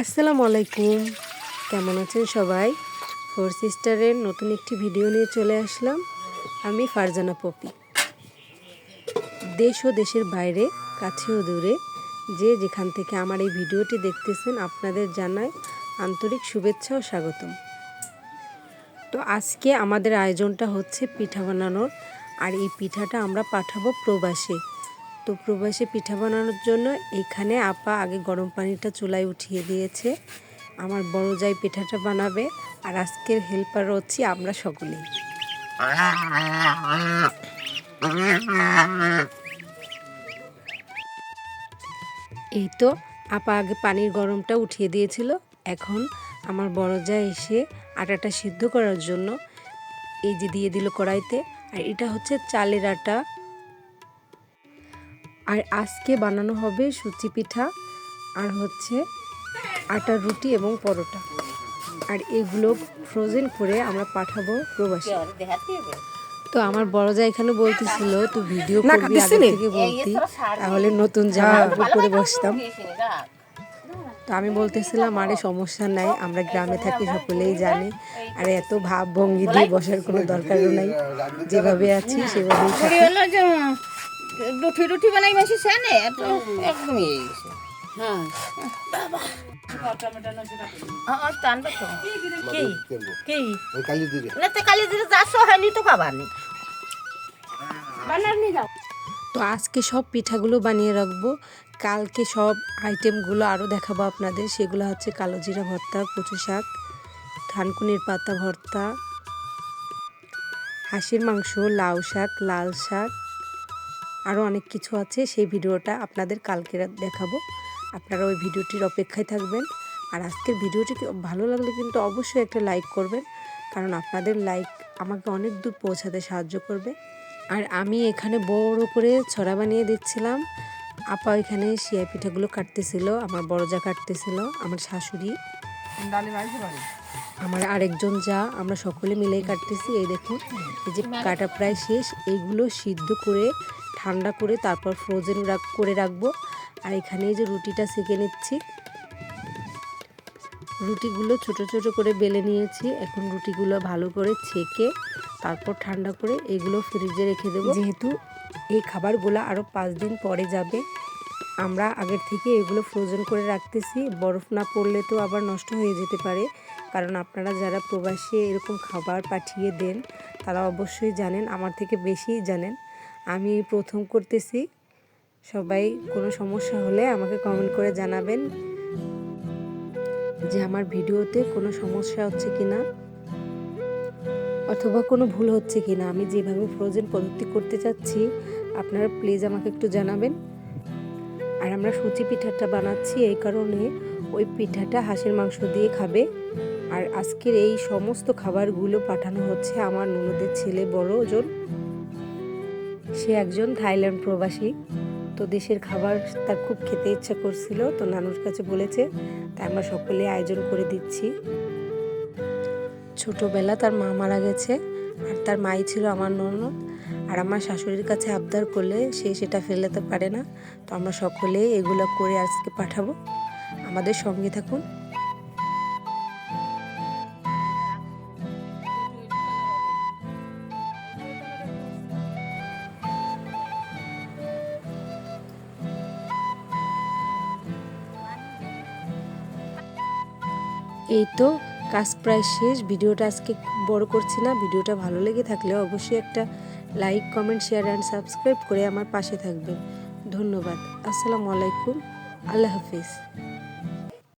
আসসালামু আলাইকুম। কেমন আছেন সবাই? ফোর সিস্টারের নতুন একটি ভিডিও নিয়ে চলে আসলাম। আমি ফারজানা পপি। দেশ ও দেশের বাইরে, কাছে ও দূরে যে যেখান থেকে আমার এই ভিডিওটি দেখতেছেন, আপনাদের জানায় আন্তরিক শুভেচ্ছা ও স্বাগতম। তো আজকে আমাদের আয়োজনটা হচ্ছে পিঠা বানানোর। আর এই পিঠাটা আমরা পাঠাবো প্রবাসে। তো প্রবাসে পিঠা বানানোর জন্য এখানে আপা আগে গরম পানিটা চুলায় উঠিয়ে দিয়েছে। আমার বড় যাই পিঠাটা বানাবে আর আজকের হেল্পার হচ্ছি আমরা সকলেই। এই তো আপা আগে পানির গরমটা উঠিয়ে দিয়েছিল। এখন আমার বড় যা এসে আটাটা সিদ্ধ করার জন্য এই যে দিয়ে দিল কড়াইতে। আর এটা হচ্ছে চালের আটা। আর আজকে বানানো হবে সুচি পিঠা আর হচ্ছে আটার রুটি এবং পরোটা। আর এগুলো ফ্রোজেন করে আমরা পাঠাবো প্রবাসী। তো আমার বড় যা এখানে বলতেছিল তো ভিডিও করবি আগে থেকে বলতি। তাহলে নতুন জামা কাপড় পরে বসতাম। তো আমি বলতেছিলাম আরে সমস্যা নাই আমরা গ্রামে থাকি সকলেই জানে। আর এত ভাব ভঙ্গি দিয়ে বসার কোনো দরকারও নাই। যেভাবে আছি সেভাবেই থাকি। রুটি রুটি বানাই মাসি সেনে তো একদমই এই গেছে। হ্যাঁ। তো। আজকে সব পিঠাগুলো বানিয়ে রাখব। কালকে সব আইটেমগুলো আরও দেখাবো আপনাদের। সেগুলো হচ্ছে কালো জিরা ভর্তা কচু শাক থানকুনির পাতা ভর্তা হাঁসের মাংস লাউ শাক লাল শাক আরও অনেক কিছু আছে, সেই ভিডিওটা আপনাদের কালকে দেখাবো। আপনারা ওই ভিডিওটির অপেক্ষায় থাকবেন। আর আজকের ভিডিওটি ভালো লাগলে কিন্তু অবশ্যই একটা লাইক করবেন, কারণ আপনাদের লাইক আমাকে অনেক দূর পৌঁছাতে সাহায্য করবে। আর আমি এখানে বড় করে ছড়া বানিয়ে দিচ্ছিলাম। আপা এখানে শিয়া পিঠাগুলো কাটতেছিল, আমার বড় যা কাটতেছিল, আমার শাশুড়ি। আমার আরেকজন যা, আমরা সকলে মিলেই কাটতেছি, এই দেখুন, এই যে কাটা প্রায় শেষ, এইগুলো সিদ্ধ করে ঠান্ডা করে তারপর ফ্রোজেন রাখ, করে রাখব। আর এখানে যে রুটিটা সেঁকে নিচ্ছি। রুটিগুলো ছোট ছোট করে বেলে নিয়েছি। এখন রুটিগুলো ভালো করে ছেঁকে তারপর ঠান্ডা করে এগুলো ফ্রিজে রেখে দেবো। যেহেতু এই খাবারগুলো আরও পাঁচ দিন পরে যাবে, আমরা আগের থেকে এগুলো ফ্রোজেন করে রাখতেছি। বরফ না পড়লে তো আবার নষ্ট হয়ে যেতে পারে। কারণ আপনারা যারা প্রবাসী এরকম খাবার পাঠিয়ে দেন, তারা অবশ্যই জানেন, আমার থেকে বেশিই জানেন। আমি প্রথম করতেছি। সবাই কোনো সমস্যা হলে আমাকে কমেন্ট করে জানাবেন যে আমার ভিডিওতে কোনো সমস্যা হচ্ছে কি না অথবা কোনো ভুল হচ্ছে কি না আমি যেভাবে ফ্রোজেন পদ্ধতি করতে চাচ্ছি, আপনারা প্লিজ আমাকে একটু জানাবেন। আর আমরা সুচি পিঠাটা বানাচ্ছি এই কারণে ওই পিঠাটা হাঁসের মাংস দিয়ে খাবে। আর আজকের এই সমস্ত খাবারগুলো পাঠানো হচ্ছে আমার ননদের ছেলে বড় জন সে একজন থাইল্যান্ড প্রবাসী। তো দেশের খাবার তার খুব খেতে ইচ্ছা করছিল, তো নানুর কাছে বলেছে, তাই আমরা সকলে আয়োজন করে দিচ্ছি। ছোটবেলা তার মা মারা গেছে, আর তার মাই ছিল আমার ননদ, আর আমার শাশুড়ির কাছে আবদার করলে সে সেটা ফেলাতে পারে না। তো আমরা সকলে এগুলো করে আজকে পাঠাবো। আমাদের সঙ্গে থাকুন। এই তো কাজ প্রায় শেষ। ভিডিওটা আজকে বড় করছি না। ভিডিওটা ভালো লেগে থাকলে অবশ্যই একটা like comment share and subscribe করে আমার পাশে থাকবেন। ধন্যবাদ। আসসালামু আলাইকুম। আল্লাহ হাফিজ।